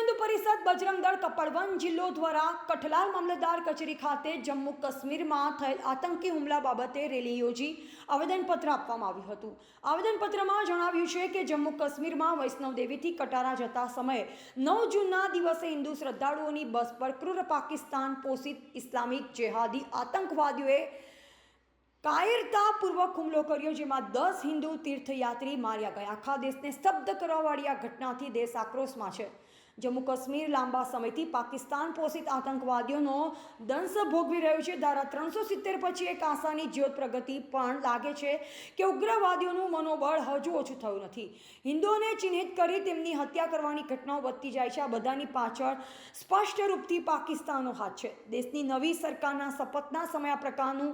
હિન્દુ પરિષદ બજરંગ દળ કપડવન જિલ્લો દ્વારા કઠલાલ મામલતદાર કચેરી ખાતે જમ્મુ કાશ્મીરમાં થયેલ આતંકી હુમલા બાબતે રેલી યોજી આવેદનપત્ર આપવામાં આવ્યું હતું. આવેદનપત્રમાં જણાવ્યું છે કે જમ્મુ કાશ્મીરમાં વૈષ્ણવદેવીથી કટારા જતા સમયે નવ જૂનના દિવસે હિન્દુ શ્રદ્ધાળુઓની બસ પર ક્રૂર પાકિસ્તાન પોષિત ઇસ્લામિક જેહાદી આતંકવાદીઓએ કાયરતાપૂર્વક હુમલો કર્યો જેમાં દસ હિન્દુ તીર્થયાત્રી માર્યા ગયા. આખા દેશને સ્તબ્ધ કરવાવાળી આ ઘટનાથી દેશ આક્રોશમાં છે. જમ્મુ કાશ્મીર લાંબા સમયથી પાકિસ્તાન પોષિત આતંકવાદીઓનો દંશ ભોગવી રહ્યું છે. ધારા ત્રણસો સિત્તેર પછી એક આશાની જ્યોત પ્રગતિ પણ લાગે છે કે ઉગ્રવાદીઓનું મનોબળ હજુ ઓછું થયું નથી. હિન્દુઓને ચિહ્નિત કરી તેમની હત્યા કરવાની ઘટનાઓ વધતી જાય છે. આ બધાની પાછળ સ્પષ્ટ રૂપથી પાકિસ્તાનનો હાથ છે. દેશની નવી સરકારના શપથના સમય આ પ્રકારનું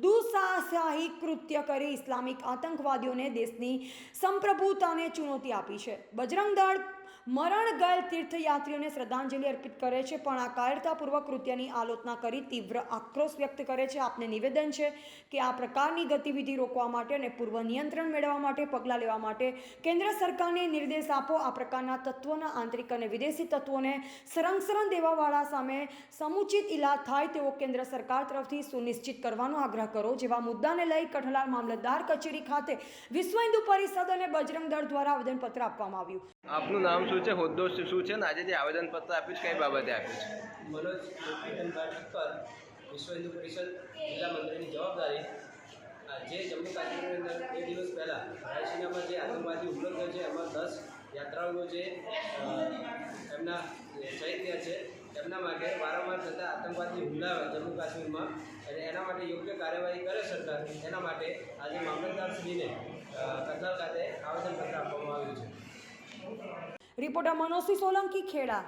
દુસાહસાહિક કૃત્ય કરી ઇસ્લામિક આતંકવાદીઓને દેશની સંપ્રભુતાને ચુનૌતી આપી છે. બજરંગ દળ મરણ ગયેલ તીર્થયાત્રીઓને શ્રદ્ધાંજલિ અર્પિત કરે છે, પણ આ કાયરતાપૂર્વક કૃત્યની આલોચના કરી તીવ્ર આક્રોશ વ્યક્ત કરે છે. આપને નિવેદન છે કે આ પ્રકારની ગતિવિધિ રોકવા માટે અને પૂર્વ નિયંત્રણ મેળવવા માટે, પગલાં લેવા માટે કેન્દ્ર સરકારને નિર્દેશ આપો. આ પ્રકારના તત્વોના આંતરિક અને વિદેશી તત્વોને સંરક્ષણ દેવાવાળા સામે સમુચિત ઇલાજ થાય તેવો કેન્દ્ર સરકાર તરફથી સુનિશ્ચિત કરવાનો આગ્રહ કરો. જેવા મુદ્દાને લઈ કઠલાલ મામલતદાર કચેરી ખાતે વિશ્વ હિન્દુ પરિષદ અને બજરંગ દળ દ્વારા આવેદનપત્ર આપવામાં આવ્યું. આપનું નામ શું છે? હોદ્દો શું છે? ને આજે જે આવેદનપત્ર આપ્યું છે, કઈ બાબતે આપ્યું છે? મનોજ ઠક્કર વિશ્વ હિન્દુ પરિષદ જિલ્લા મંત્રીની જવાબદારી જે જમ્મુ કાશ્મીરની અંદર બે દિવસ પહેલાં રાયસીનામાં જે આતંકવાદી હુમલો થયો છે, એમાં દસ યાત્રાળુઓ જે એમના શહીદ છે, એમના માટે વારંવાર થતા આતંકવાદી હુમલા જમ્મુ કાશ્મીરમાં. અને એના માટે યોગ્ય કાર્યવાહી કરે સરકાર, એના માટે આજે મામલતદારશ્રીને કઠલાલ ખાતે આવેદનપત્ર આપવામાં રિપોર્ટર મનોજસિંહ સોલંકી ખેડા